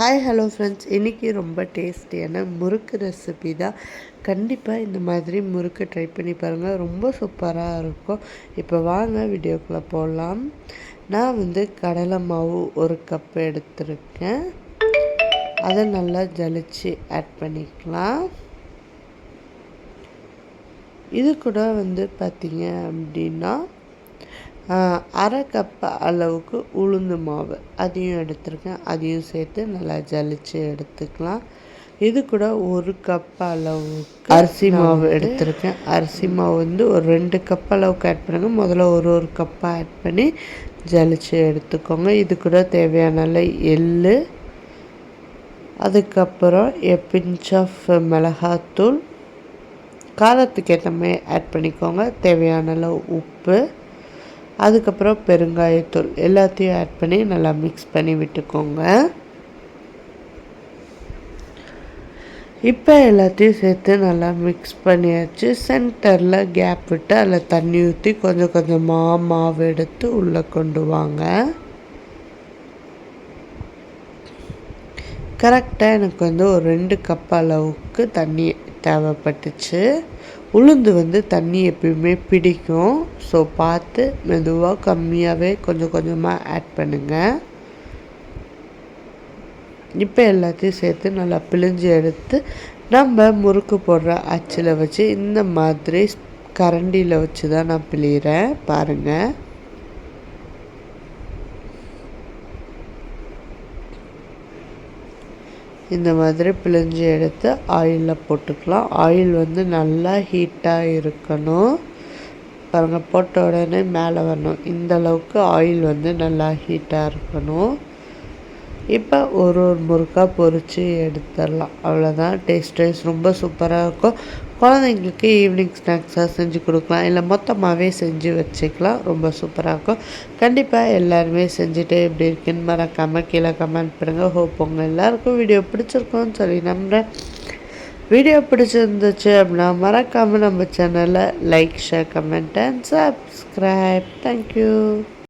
Hi hello friends இன்றைக்கி ரொம்ப டேஸ்டியான முறுக்கு ரெசிபி தான். கண்டிப்பாக இந்த மாதிரி முறுக்கு ட்ரை பண்ணி பாருங்கள் ரொம்ப சூப்பராக இருக்கும். இப்போ வாங்க வீடியோக்குள்ளே போடலாம் நான் வந்து கடலை மாவு ஒரு கப் எடுத்திருக்கேன். அதை நல்லா ஜலிச்சு ஆட் பண்ணிக்கலாம். இது கூட வந்து பார்த்திங்க அப்படின்னா அரை கப் அளவுக்கு உளுந்து மாவு. அதையும் எடுத்துருக்கேன். அதையும் சேர்த்து நல்லா ஜலிச்சு எடுத்துக்கலாம். இது கூட ஒரு கப் அளவுக்கு அரிசி மாவு எடுத்திருக்கேன். அரிசி மாவு வந்து ஒரு ரெண்டு கப் அளவுக்கு ஆட் பண்ணுங்க. முதல்ல ஒரு ஒரு கப்பாக ஆட் பண்ணி ஜலிச்சு எடுத்துக்கோங்க. இது கூட தேவையான எள் அதுக்கப்புறம் எ பிஞ்ச் ஆஃப் மிளகாத்தூள். காரத்துக்கு ஏற்ற மாதிரி ஆட் பண்ணிக்கோங்க. தேவையான அளவு உப்பு. அதுக்கப்புறம் பெருங்காயத்தூள் எல்லாத்தையும் ஆட் பண்ணி நல்லா மிக்ஸ் பண்ணி விட்டுக்கோங்க. இப்போ எல்லாத்தையும் சேர்த்து நல்லா மிக்ஸ் பண்ணியாச்சு. சென்டரில் கேப் விட்டு அதில் தண்ணி ஊற்றி கொஞ்சம் கொஞ்சமாக மாவு எடுத்து உள்ளே கொண்டு வாங்க. கரெக்டாக எனக்கு வந்து ஒரு ரெண்டு கப் அளவுக்கு தண்ணி தேவைப்பட்டுச்சு. உளுந்து வந்து தண்ணி எப்பயுமே பிடிக்கும். ஸோ பார்த்து மெதுவாக கம்மியாகவே கொஞ்சம் கொஞ்சமாக ஆட் பண்ணுங்கள் இப்போ எல்லாத்தையும் சேர்த்து நல்லா பிழிஞ்சு எடுத்து நம்ம முறுக்கு போடுற அச்சில் வச்சு இந்த மாதிரி கரண்டியில் வச்சு தான் நான் பிழிகிறேன் பாருங்கள் இந்த மாதிரி பிழிஞ்சு எடுத்து ஆயிலில் போட்டுக்கலாம். ஆயில் வந்து நல்லா ஹீட்டாக இருக்கணும். பாருங்கள் போட்ட உடனே மேலே வரணும். இந்த அளவுக்கு ஆயில் வந்து நல்லா ஹீட்டாக இருக்கணும். இப்போ ஒரு ஒரு முறுக்காக பொறிச்சு எடுத்துடலாம். அவ்வளோதான் டேஸ்ட் வைஸ் ரொம்ப சூப்பராக இருக்கும். குழந்தைங்களுக்கு ஈவினிங் ஸ்நாக்ஸாக செஞ்சு கொடுக்கலாம். இல்லை மொத்தமாகவே செஞ்சு வச்சுக்கலாம். ரொம்ப சூப்பராக இருக்கும். கண்டிப்பாக எல்லாருமே செஞ்சுட்டு எப்படி இருக்குன்னு மறக்காமல் கீழே கமெண்ட் பண்ணுங்கள் ஹோப் உங்கள் எல்லாருக்கும் வீடியோ பிடிச்சிருக்கோன்னு சொல்லி நம்புகிறேன் வீடியோ பிடிச்சிருந்துச்சு அப்படின்னா மறக்காமல் நம்ம சேனலை like share comment and subscribe thank you